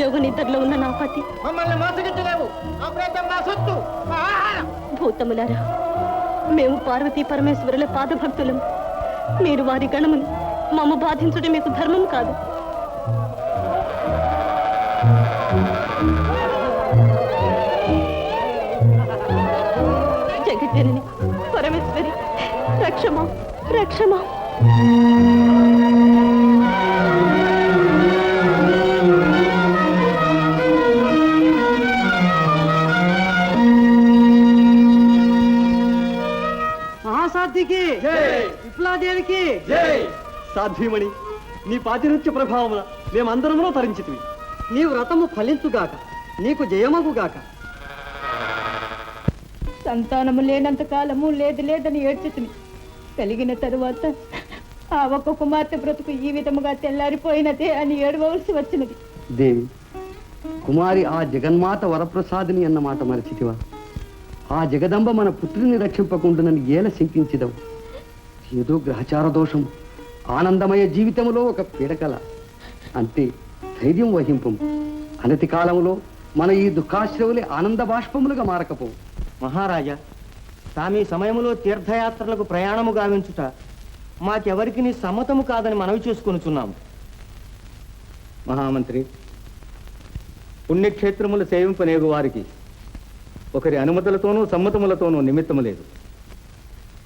యోగ నిద్రలో ఉన్న నా పతి మమ్మల్ని మోసగించలేవు. ఆ ప్రేతం మా సొత్తు మా ఆహారం. భూతములారా మేము పార్వతీ పరమేశ్వరుల పాదభక్తులం. మీరు వారి గణములు మమ్మ బాధించడం మీకు ధర్మం కాదు. జగజ్జనని పరమేశ్వరి రక్షమా రక్షమా. విప్లాదేవికి. సాధ్వీమణి నీ పాతినృత్య ప్రభావమున మేమందరములో తరించితివి. నీ వ్రతము ఫలించుగాక నీకు జయమగుగాక. సంతానము లేనంత కాలము లేదు లేదని ఏడ్చుతుని కలిగిన తరువాత ఆ ఒక్క కుమార్తె బ్రతుకు ఈ విధముగా తెల్లారిపోయినదే అని ఏడవలసి వచ్చినది. దేవి కుమారి ఆ జగన్మాత వరప్రసాదిని అన్న మాట మరచితివా? ఆ జగదంబ మన పుత్రుని రక్షింపకుండునని ఏల శంకించిదవు? ఏదో గ్రహచార దోషం ఆనందమయ జీవితములో ఒక పీడకల. అంతే ధైర్యం వహింపు. అనతి కాలంలో మన ఈ దుఃఖాశ్రవులే ఆనంద బాష్పములుగా మారకపోవు. మహారాజా తామీ సమయములో తీర్థయాత్రలకు ప్రయాణము గావించుట మాకెవరికి సమ్మతము కాదని మనవి చేసుకొనుచున్నాము. మహామంత్రి పుణ్యక్షేత్రములు సేవింపనేగు వారికి ఒకరి అనుమతులతోనూ సమ్మతములతోనూ నిమిత్తము లేదు.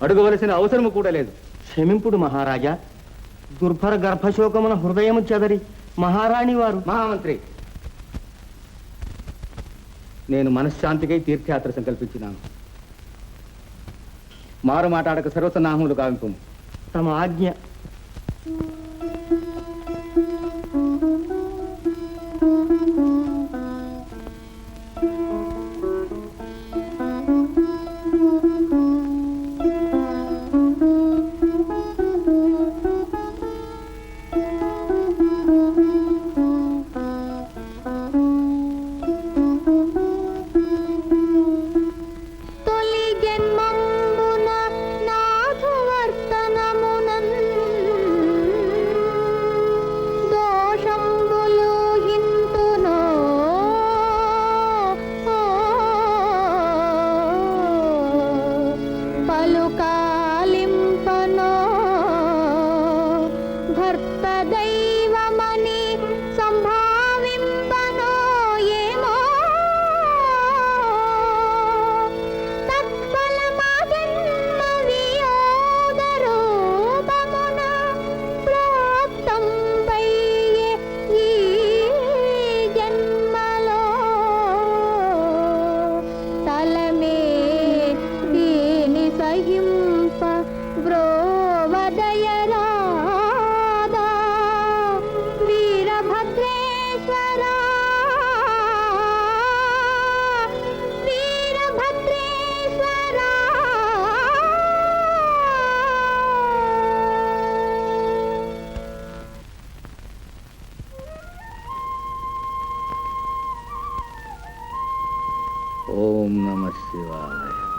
అడుగవలసిన అవసరము కూడా లేదు. క్షమింపుడు మహారాజా. దుర్భర గర్భశోకమున హృదయము చెదరి మహారాణి వారు మహామంత్రి నేను మనశ్శాంతికై తీర్థయాత్ర సంకల్పించినాను. మారు మాట్లాడక సర్వసన్నాహములు గావింపు తమ ఆజ్ఞ బ్రోవదయరాదా వీరభద్రేశ్వరా వీరభద్రేశ్వరా ఓం నమ శివాయ ఆ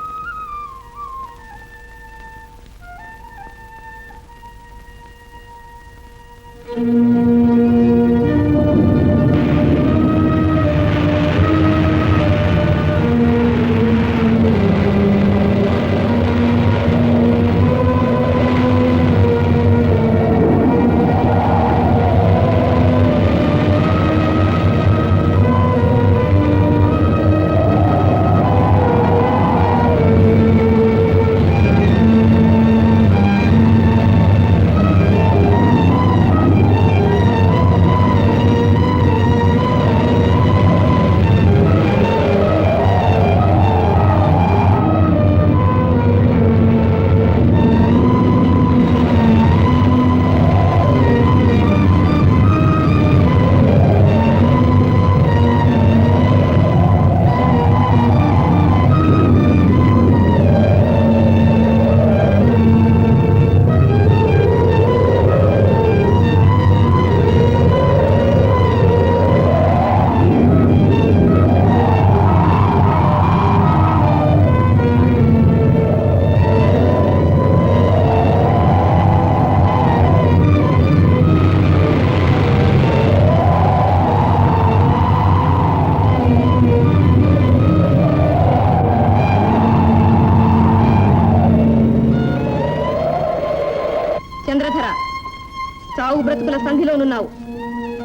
బ్రతుకుల సంధిలోనున్నావు.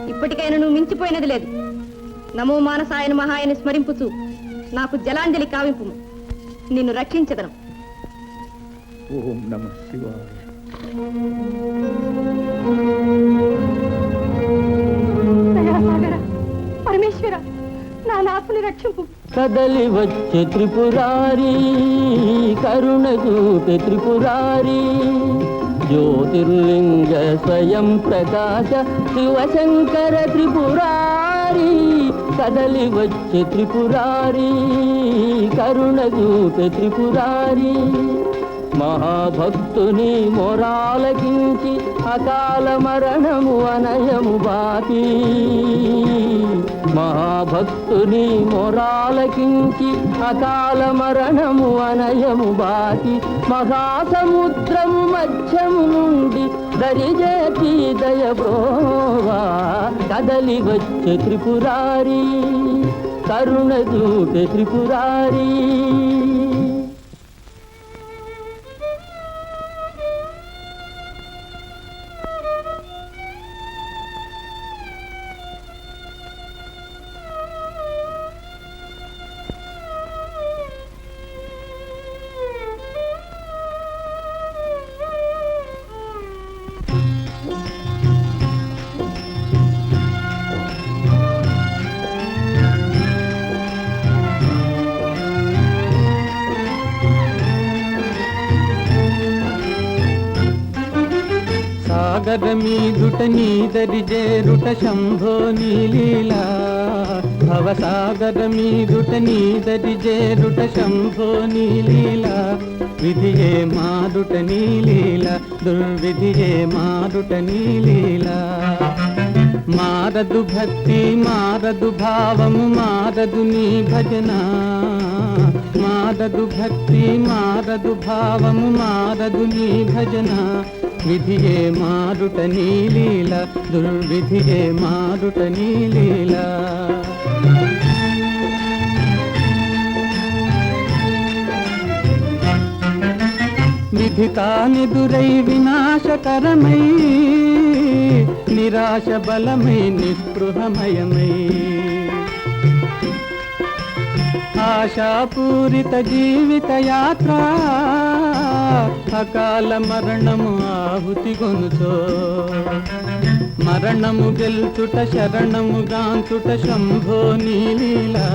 ఇప్పటికైనా నువ్వు మించిపోయినది లేదు. నమో మానసాయన మహాయని స్మరింపుచు నాకు జలాంజలి కావింపు. నిన్ను రక్షించదను. ఓం నమ శివాయ. పరమేశ్వర నా నాథుని రక్షింపు. కదలి వచ్చే త్రిపురారి కరుణ చూపే త్రిపురారి. జ్యోతిర్లింగ స్వయం ప్రకాశ శివశంకర త్రిపురారి కదలి వచ్చే త్రిపురారి కరుణదూత త్రిపురారి. మహాభక్తుని మొరాలకించి అకాల మరణము అనయము బాపి మహాభక్తుని మొరాలకించి అకాల మరణము అనయము బాకి మహాసముద్రము మధ్యము నుండి దరిజేతి దయబ్రోవా కదలి వచ్చే త్రిపురారి కరుణ చూపే త్రిపురారీ. సాగర మీదుట నీదరి జేరుట శంభో నీలీలా. భవసాగర మీదుట నీదరి జేరుట శంభో నీలీలా. విధియే మారుట నీలీల దుర్విధియే మారుట నీలీలా. మారదు భక్తి మారదు భావము మారదు నీ భజనా. మారదు భక్తి మారదు భావము మారదు నీ భజన. విధియే మారుట నీలీల దుర్విధియే మారుట నీలీల విధి తానెదురై వినాశకరమై నిరాశ బలమై నిస్పృహమయమై. ఆశాపూరిత జీవిత యాత్ర. అకాల మరణము ఆహుతి గొనుచో. మరణము గెలుచుట శరణము గాంచుట శంభో నీలీలా.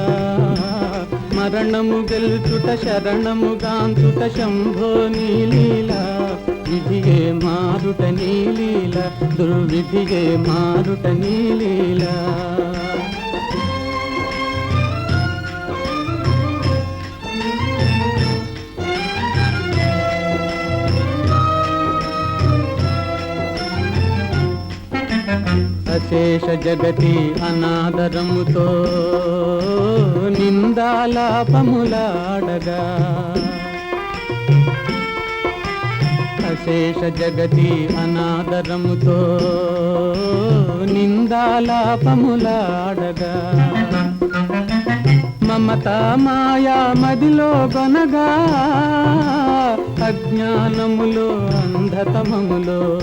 మరణము గెలుచుట శరణము గాంచుట శంభో నీలీలా. విధిగే మారుట నీలీల దుర్విధిగే మారుట నీలీలా. అశేష జగతి అనాదరముతో నిందాలాపములాడగా. అశేష జగతి అనాదరముతో నిందాలాపములాడగా. మమత మాయా మదిలో కొనగా అజ్ఞానములో అంధతమములో.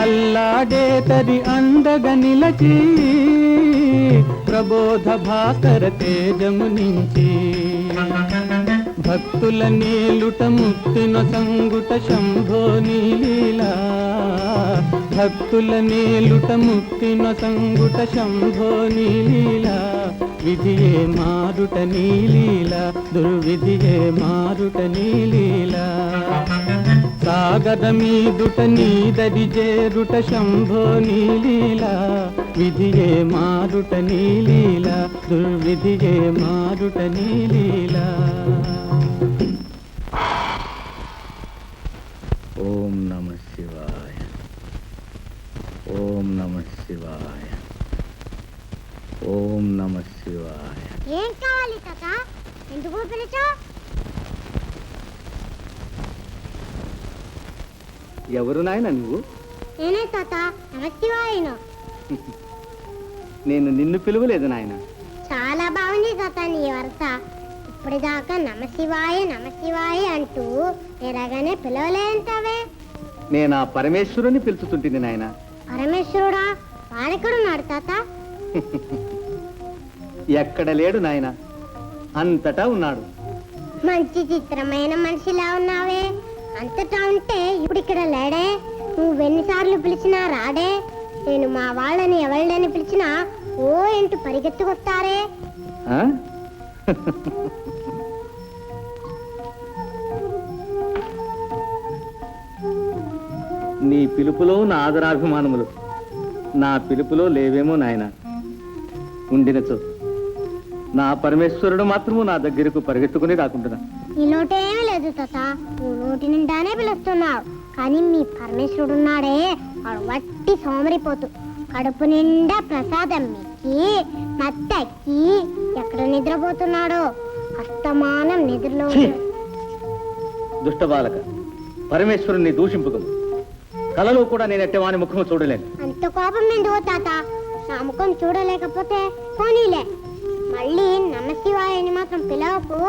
అల్లాడే తరి అందగ నిలచి ప్రబోధ భాకర తేజము నించి భక్తుల నీలుట ముక్తిన సంగుట శంభో నీలీలా. భక్తుల నీలుట ముక్తిన సంగుట శంభో నీలీలా. విధియే మారుట నీలీలా దుర్విధియే మారుట నీలీలా. సాగర మీదుట నీదరి జేరుట శంభో నీలీలా విధియే మారుట నీలీలా దుర్విధియే మారుట నీలీలా. ఓం నమ శివాయ ఓం నమ శివాయ ఓం నమ శివాయ. ఏం కావాలి తాత? ఎందుకు పిలిచావు ఎవరు నాయన నువ్వు? నేనే తాత నమస్తివాయను నేను నిన్ను పిలువలేదు నాయన. చాలా బాగుంది తాత నీ వరస. ఇప్పటిదాకా నమశివాయ నమశివాయ అంటూ ఎలాగనే పిలవలేంటావే నేను ఆ పరమేశ్వరుని పిలుచుతుంటిని నాయన. పరమేశ్వరుడా? వాడెక్కడున్నాడు తాత? ఎక్కడ లేడు నాయన. అంతటా ఉన్నాడు. మంచి చిత్రమైన మనిషిలా ఉన్నావే. అంతటా ఉంటే ఇప్పుడు ఇక్కడ లేడే? నువ్వెన్నిసార్లు పిలిచినా రాడే? నేను మా వాళ్ళని ఎవళ్ళని పిలిచినా ఓ ఏంటూ పరిగెత్తుకొస్తారే? ఆ? నీ పిలుపులో నా ఆదరాభిమానములు. నా పిలుపులో లేవేమో నాయన. ఉండినచో. నా పరమేశ్వరుడు మాత్రము నా దగ్గరకు పరిగెత్తుకుని రాకుంటున్నా నీ నోటేమీ లేదు తాత. నువ్వు నోటి నిండానే పిలుస్తున్నావు. కానీ మీ పరమేశ్వరుడు ఉన్నాడే వాడు వట్టి సోమరిపోతు. కడుపు నిండా ప్రసాదం మిక్కి మత్తెక్కి ఎక్కడ నిద్రపోతున్నాడో? అస్తమానం నిద్రలో. దుష్ట బాలక పరమేశ్వరుణ్ణి దూషింపుకము కలలో కూడా నేను ఎట్టవాని ముఖము చూడలేను. అంత కోపం ఎందుకో తాత? నా ముఖం చూడలేకపోతే పోనీలే. మళ్ళీ నమశివాయని మాత్రం పిలవకు.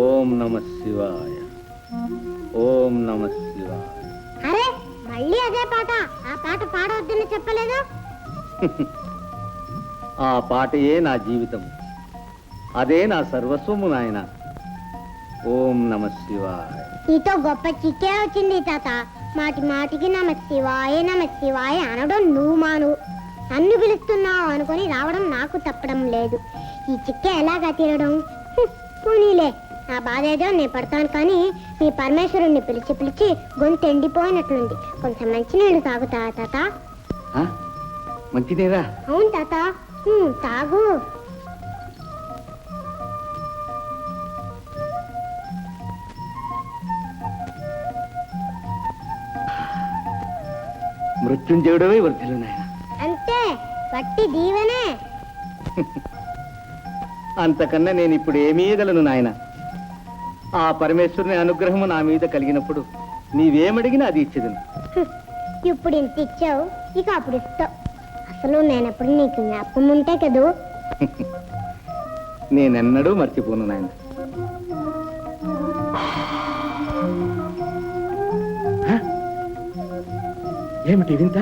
ఓం నమ శివాయ. ఓం నమ శివాయ. అరే మళ్ళీ అదే పాట. ఆ పాట పాడవద్దని చెప్పలేదు? ఆ పాటయే నా జీవితం. అదే నా సర్వస్వము నాయన. ఓం నమ శివాయ. నీతో గొప్ప చిక్కే వచ్చింది తాత. మాటి మాటికి నమ శివాయ నమ శివాయ అనడం నువ్వు మాను. నన్ను పిలుస్తున్నావు అనుకొని రావడం నాకు తప్పడం లేదు. ఈ చిక్కే ఎలాగా తీరడం? పోనీలే. నా బాధ ఏదో నేను పడతాను కానీ మీ పరమేశ్వరుణ్ణి పిలిచి పిలిచి గొంతు ఎండిపోయినట్లుంది. కొంచెం మంచినీళ్ళు తాగుతా తాత? మంచిదేరా? అవును తాత. తాగు. మృత్యుంజయుడవే నాయన. అంతే వట్టి దీవెనే. అంతకన్నా నేను ఇప్పుడు ఏమీ ఇయ్యగలను నాయన. ఆ పరమేశ్వరుని అనుగ్రహము నా మీద కలిగినప్పుడు నీవేమడిగినా అది ఇచ్చేదను. హ్మ్. ఇప్పుడు ఇంత ఇచ్చావు ఇక అప్పుడు ఇస్తావు. అసలు నేనప్పుడు నీకు జ్ఞాపకం ఉంటే కదూ? నేనెన్నడూ మర్చిపోను నాయన. ఏమిటి వింత